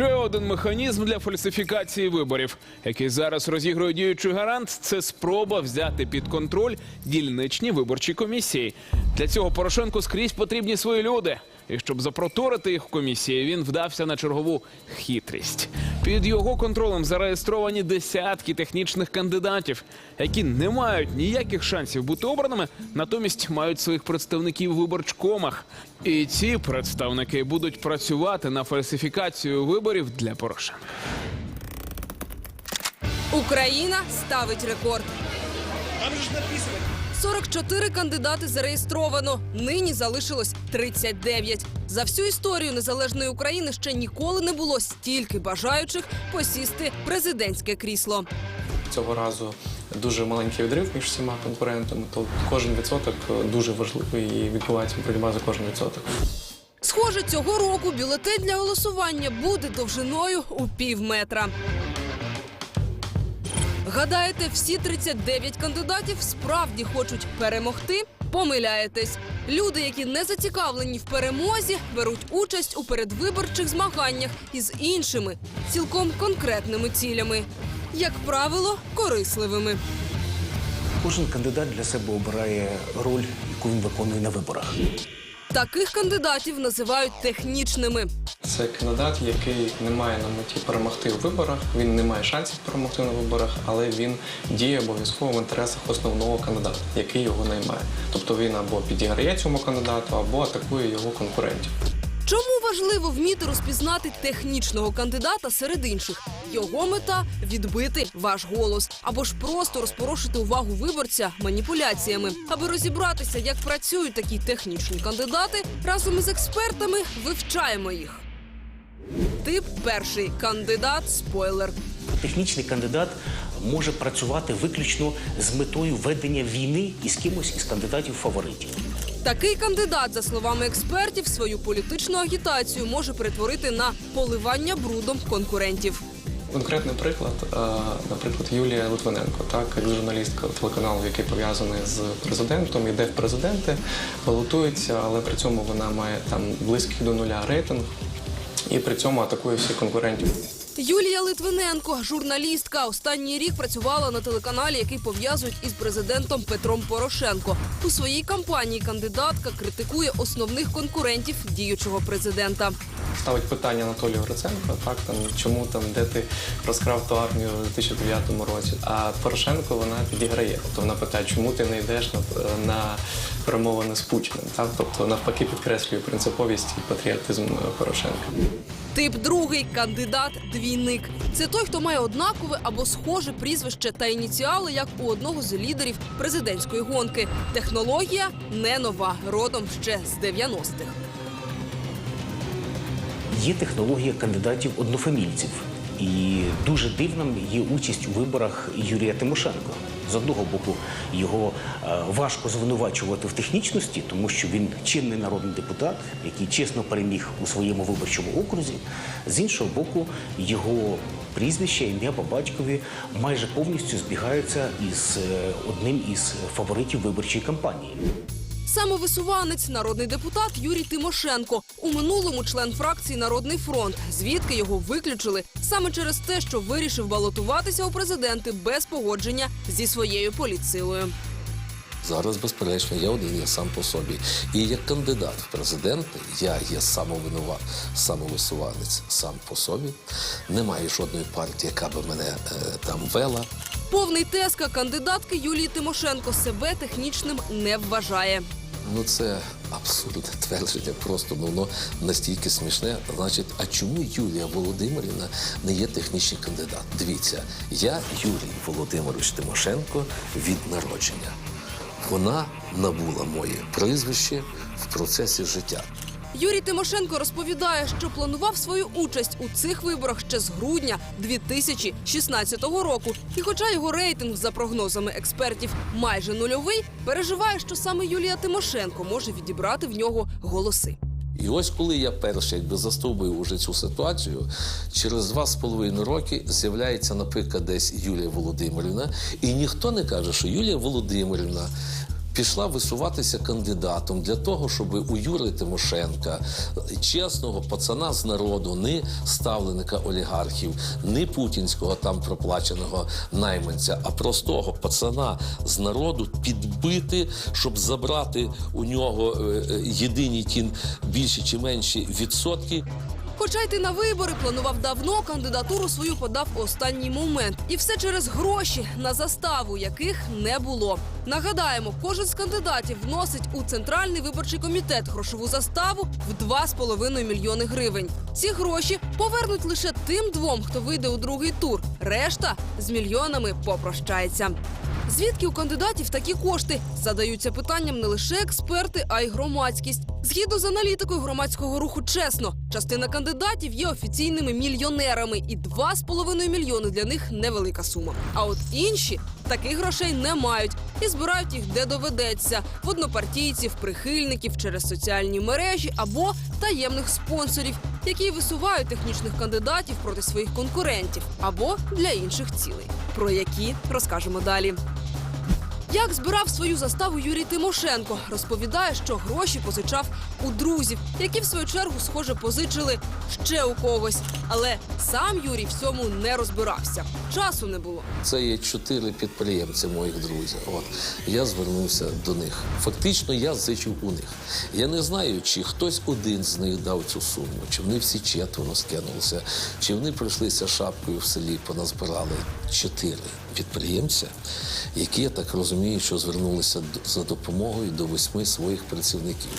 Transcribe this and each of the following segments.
Ще один механізм для фальсифікації виборів, який зараз розігрує діючий гарант, це спроба взяти під контроль дільничні виборчі комісії. Для цього Порошенку скрізь потрібні свої люди. І щоб запроторити їх в комісії, він вдався на чергову хитрість. Під його контролем зареєстровані десятки технічних кандидатів, які не мають ніяких шансів бути обраними, натомість мають своїх представників в виборчкомах. І ці представники будуть працювати на фальсифікацію виборів для Порошенка. Україна ставить рекорд. Там же ж написано. 44 кандидати зареєстровано. Нині залишилось 39. За всю історію незалежної України ще ніколи не було стільки бажаючих посісти президентське крісло. Цього разу дуже маленький відрив між всіма конкурентами, то кожен відсоток дуже важливий і відбувається боротьба за кожен відсоток. Схоже, цього року бюлетень для голосування буде довжиною у пів метра. Гадаєте, всі 39 кандидатів справді хочуть перемогти? Помиляєтесь. Люди, які не зацікавлені в перемозі, беруть участь у передвиборчих змаганнях із іншими, цілком конкретними цілями, як правило, корисливими. Кожен кандидат для себе обирає роль, яку він виконує на виборах. Таких кандидатів називають технічними. Це кандидат, який не має на меті перемогти у виборах. Він не має шансів перемогти на виборах, але він діє обов'язково в інтересах основного кандидата, який його наймає. Тобто він або підіграє цьому кандидату, або атакує його конкурентів. Чому важливо вміти розпізнати технічного кандидата серед інших? Його мета відбити ваш голос або ж просто розпорошити увагу виборця маніпуляціями. Аби розібратися, як працюють такі технічні кандидати, разом із експертами вивчаємо їх. Тип перший кандидат спойлер. Технічний кандидат може працювати виключно з метою ведення війни із кимось із кандидатів фаворитів. Такий кандидат, за словами експертів, свою політичну агітацію може перетворити на поливання брудом конкурентів. Конкретний приклад, е, наприклад, Юлія Литвиненко, так журналістка телеканалу, який пов'язаний з президентом, йде в президенти, балотується, але при цьому вона має там близький до нуля рейтинг і при цьому атакує всіх конкурентів. Юлія Литвиненко, журналістка, останній рік працювала на телеканалі, який пов'язують із президентом Петром Порошенко. У своїй кампанії кандидатка критикує основних конкурентів діючого президента. Ставить питання Анатолію Гриценко, так там чому там де ти розкрав ту армію у 2009 році. А Порошенко вона підіграє. Тобто вона питає, чому ти не йдеш на, на перемовини з Путіним. Так, тобто навпаки підкреслює принциповість і патріотизм Порошенка. Тип другий кандидат двійник. Це той, хто має однакове або схоже прізвище та ініціали, як у одного з лідерів президентської гонки. Технологія не нова, родом ще з 90-х. Є технологія кандидатів однофамільців. І дуже дивним є участь у виборах Юрія Тимошенко. З одного боку, його е, важко звинувачувати в технічності, тому що він чинний народний депутат, який чесно переміг у своєму виборчому окрузі. З іншого боку, його прізвище, ім'я по батькові майже повністю збігаються із е, одним із фаворитів виборчої кампанії. Самовисуванець, народний депутат Юрій Тимошенко. У минулому член фракції Народний фронт. Звідки його виключили саме через те, що вирішив балотуватися у президенти без погодження зі своєю політсилою. Зараз, безперечно, я один, я сам по собі. І як кандидат в президенти, я є самовинуват, самовисуванець сам по собі. Немає жодної партії, яка би мене е, там вела. Повний теска кандидатки Юлії Тимошенко себе технічним не вважає. Ну це абсурдне твердження, просто ну воно настільки смішне. Значить, а чому Юлія Володимирівна не є технічний кандидат? Дивіться, я Юрій Володимирович Тимошенко від народження. Вона набула моє прізвище в процесі життя. Юрій Тимошенко розповідає, що планував свою участь у цих виборах ще з грудня 2016 року. І, хоча його рейтинг, за прогнозами експертів, майже нульовий, переживає, що саме Юлія Тимошенко може відібрати в нього голоси. І ось коли я перший якби застовбив уже цю ситуацію, через два з половиною роки з'являється, наприклад, десь Юлія Володимирівна, і ніхто не каже, що Юлія Володимирівна пішла висуватися кандидатом для того, щоб у Юрія Тимошенка, чесного пацана з народу, не ставленика олігархів, не путінського там проплаченого найманця, а простого пацана з народу підбити, щоб забрати у нього е, е, єдині ті більші чи менші відсотки. Хоча йти на вибори планував давно, кандидатуру свою подав у останній момент. І все через гроші на заставу, яких не було. Нагадаємо, кожен з кандидатів вносить у центральний виборчий комітет грошову заставу в 2,5 мільйони гривень. Ці гроші повернуть лише тим двом, хто вийде у другий тур. Решта з мільйонами попрощається. Звідки у кандидатів такі кошти? Задаються питанням не лише експерти, а й громадськість. Згідно з аналітикою громадського руху чесно, частина кандидатів є офіційними мільйонерами, і 2,5 мільйони для них невелика сума. А от інші таких грошей не мають і збирають їх де доведеться в однопартійців, прихильників через соціальні мережі або таємних спонсорів, які висувають технічних кандидатів проти своїх конкурентів або для інших цілей. Про які розкажемо далі. Як збирав свою заставу Юрій Тимошенко, розповідає, що гроші позичав у друзів, які в свою чергу, схоже, позичили ще у когось. Але сам Юрій в цьому не розбирався. Часу не було. Це є чотири підприємці моїх друзів. От я звернувся до них. Фактично, я зичив у них. Я не знаю, чи хтось один з них дав цю суму, чи вони всі четверо скинулися, чи вони прийшлися шапкою в селі, поназбирали чотири підприємця, які я так розумію, що звернулися за допомогою до восьми своїх працівників.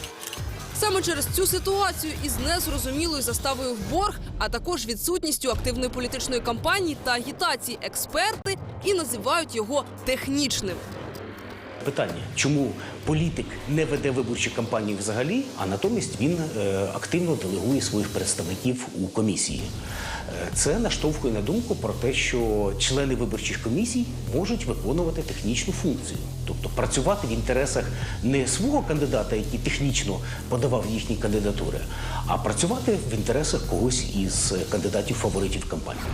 Саме через цю ситуацію із незрозумілою заставою в борг, а також відсутністю активної політичної кампанії та агітації експерти і називають його технічним. Питання, чому політик не веде виборчі кампанії взагалі, а натомість він е, активно делегує своїх представників у комісії. Е, Це наштовхує на думку про те, що члени виборчих комісій можуть виконувати технічну функцію, тобто працювати в інтересах не свого кандидата, який технічно подавав їхні кандидатури, а працювати в інтересах когось із кандидатів фаворитів кампанії.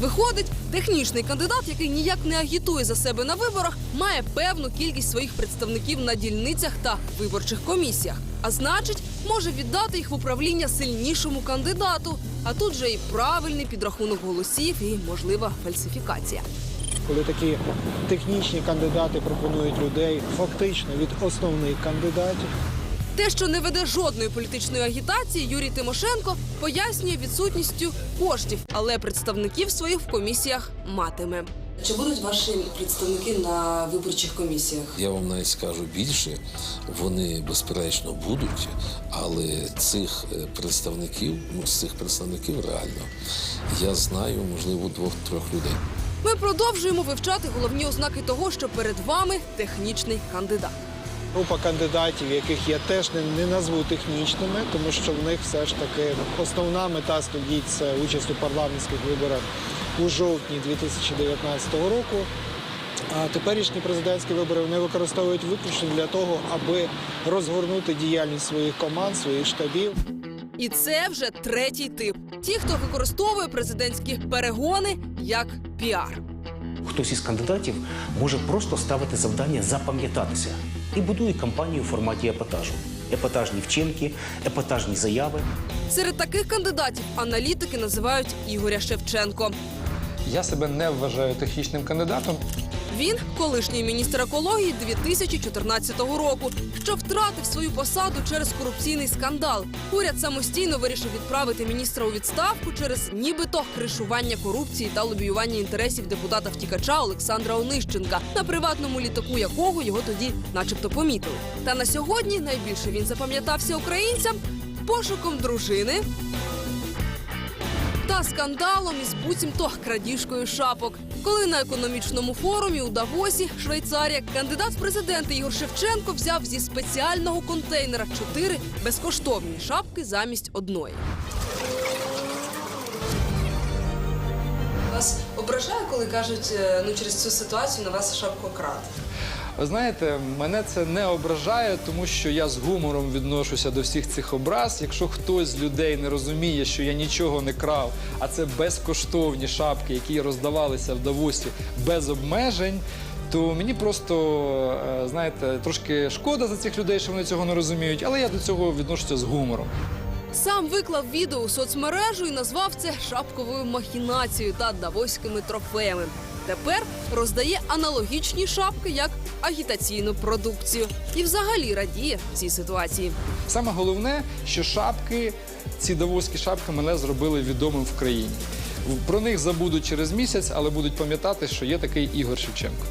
Виходить, технічний кандидат, який ніяк не агітує за себе на виборах, має певну кількість своїх представників на дільницях та виборчих комісіях. А значить, може віддати їх в управління сильнішому кандидату. А тут же і правильний підрахунок голосів, і можлива фальсифікація. Коли такі технічні кандидати пропонують людей фактично від основних кандидатів, Те, що не веде жодної політичної агітації, Юрій Тимошенко пояснює відсутністю коштів, але представників своїх в комісіях матиме. Чи будуть ваші представники на виборчих комісіях? Я вам навіть скажу більше, вони безперечно будуть, але цих е, представників, ну з цих представників реально, я знаю, можливо, двох-трьох людей. Ми продовжуємо вивчати головні ознаки того, що перед вами технічний кандидат. Група кандидатів, яких я теж не, не назву технічними, тому що в них все ж таки основна мета стоїть це участь у парламентських виборах у жовтні 2019 року. А теперішні президентські вибори вони використовують виключно для того, аби розгорнути діяльність своїх команд, своїх штабів. І це вже третій тип: ті, хто використовує президентські перегони як піар. Хтось із кандидатів може просто ставити завдання запам'ятатися і будує кампанію у форматі епатажу. Епатажні вчинки, епатажні заяви. Серед таких кандидатів аналітики називають Ігоря Шевченко. Я себе не вважаю технічним кандидатом. Він колишній міністр екології 2014 року, що втратив свою посаду через корупційний скандал. Уряд самостійно вирішив відправити міністра у відставку через нібито кришування корупції та лобіювання інтересів депутата втікача Олександра Онищенка, на приватному літаку якого його тоді, начебто, помітили. Та на сьогодні найбільше він запам'ятався українцям пошуком дружини та скандалом із буцімто крадіжкою шапок. Коли на економічному форумі у Давосі, Швейцарія, кандидат в президенти Ігор Шевченко взяв зі спеціального контейнера чотири безкоштовні шапки замість одної. Вас ображає, коли кажуть, ну через цю ситуацію на вас шапку крад? Ви знаєте, мене це не ображає, тому що я з гумором відношуся до всіх цих образ. Якщо хтось з людей не розуміє, що я нічого не крав, а це безкоштовні шапки, які роздавалися в Давосі без обмежень, то мені просто, е, знаєте, трошки шкода за цих людей, що вони цього не розуміють, але я до цього відношуся з гумором. Сам виклав відео у соцмережу і назвав це шапковою махінацією та давоськими трофеями. Тепер роздає аналогічні шапки як агітаційну продукцію і взагалі радіє цій ситуації. Саме головне, що шапки, ці давоські шапки мене зробили відомим в країні. Про них забудуть через місяць, але будуть пам'ятати, що є такий Ігор Шевченко.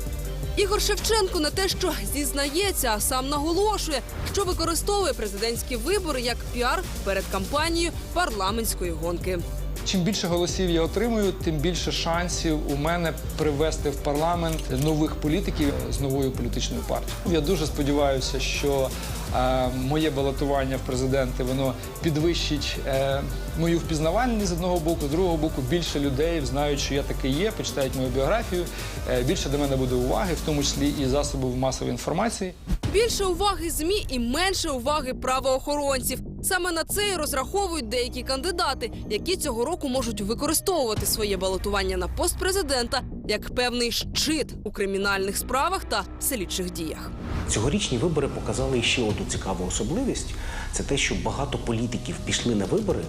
Ігор Шевченко не те, що зізнається, а сам наголошує, що використовує президентські вибори як піар перед кампанією парламентської гонки. Чим більше голосів я отримую, тим більше шансів у мене привести в парламент нових політиків з новою політичною партією. Я дуже сподіваюся, що е, моє балотування в президенти воно підвищить е, мою впізнавальність з одного боку, з другого боку, більше людей знають, що я такий є, почитають мою біографію. е, більше до мене буде уваги, в тому числі і засобів масової інформації. Більше уваги змі і менше уваги правоохоронців. Саме на це і розраховують деякі кандидати, які цього року можуть використовувати своє балотування на пост президента як певний щит у кримінальних справах та слідчих діях. Цьогорічні вибори показали ще одну цікаву особливість: це те, що багато політиків пішли на вибори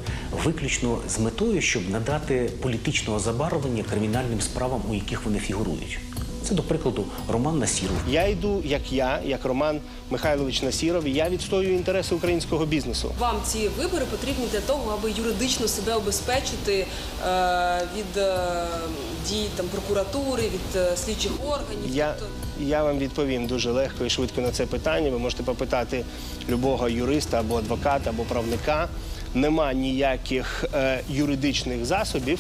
виключно з метою, щоб надати політичного забарвлення кримінальним справам, у яких вони фігурують. Це, до прикладу, Роман Насіров, Я йду як я, як Роман Михайлович Насіров, і я відстоюю інтереси українського бізнесу. Вам ці вибори потрібні для того, аби юридично себе обезпечити е, від е, дій там прокуратури, від е, слідчих органів. Я, Тобто- я вам відповім дуже легко і швидко на це питання. Ви можете попитати любого юриста або адвоката, або правника. Нема ніяких е, юридичних засобів,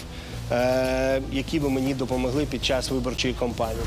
які би мені допомогли під час виборчої кампанії.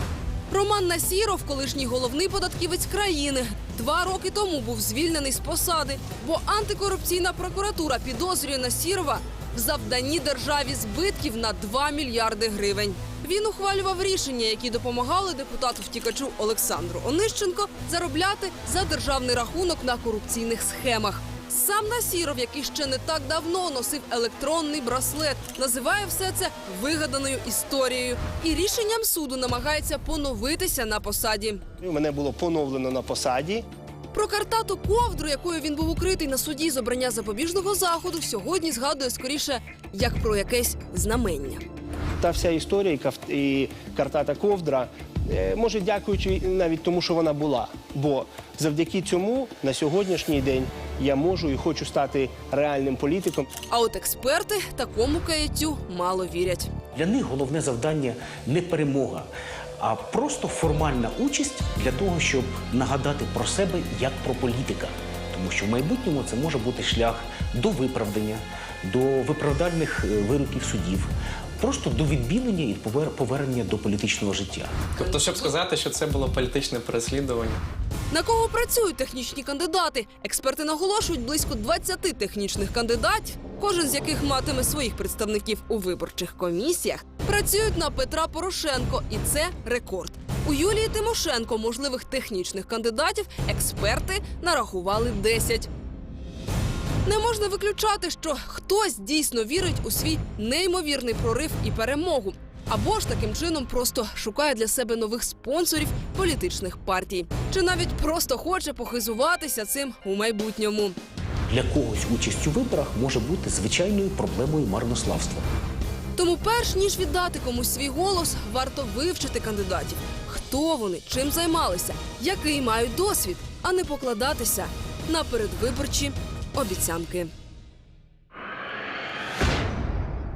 Роман Насіров, колишній головний податківець країни, два роки тому був звільнений з посади, бо антикорупційна прокуратура підозрює Насірова в завданні державі збитків на 2 мільярди гривень. Він ухвалював рішення, які допомагали депутату втікачу Олександру Онищенко заробляти за державний рахунок на корупційних схемах. Сам Насіров, який ще не так давно носив електронний браслет, називає все це вигаданою історією і рішенням суду намагається поновитися на посаді. Мене було поновлено на посаді. Про картату ковдру, якою він був укритий на суді з обрання запобіжного заходу, сьогодні згадує скоріше як про якесь знамення. Та вся історія і картата ковдра, е, може, дякуючи навіть тому, що вона була. Бо завдяки цьому на сьогоднішній день я можу і хочу стати реальним політиком. А от експерти такому каяттю мало вірять. Для них головне завдання не перемога, а просто формальна участь для того, щоб нагадати про себе як про політика. Тому що в майбутньому це може бути шлях до виправдання, до виправдальних е, вироків судів, просто до відбілення і повер- повернення до політичного життя. Тобто, щоб сказати, що це було політичне переслідування. На кого працюють технічні кандидати? Експерти наголошують близько 20 технічних кандидатів, кожен з яких матиме своїх представників у виборчих комісіях, працюють на Петра Порошенко, і це рекорд. У Юлії Тимошенко можливих технічних кандидатів експерти нарахували 10. Не можна виключати, що хтось дійсно вірить у свій неймовірний прорив і перемогу. Або ж таким чином просто шукає для себе нових спонсорів політичних партій, чи навіть просто хоче похизуватися цим у майбутньому. Для когось участь у виборах може бути звичайною проблемою марнославства. Тому, перш ніж віддати комусь свій голос, варто вивчити кандидатів, хто вони, чим займалися, який мають досвід, а не покладатися на передвиборчі обіцянки.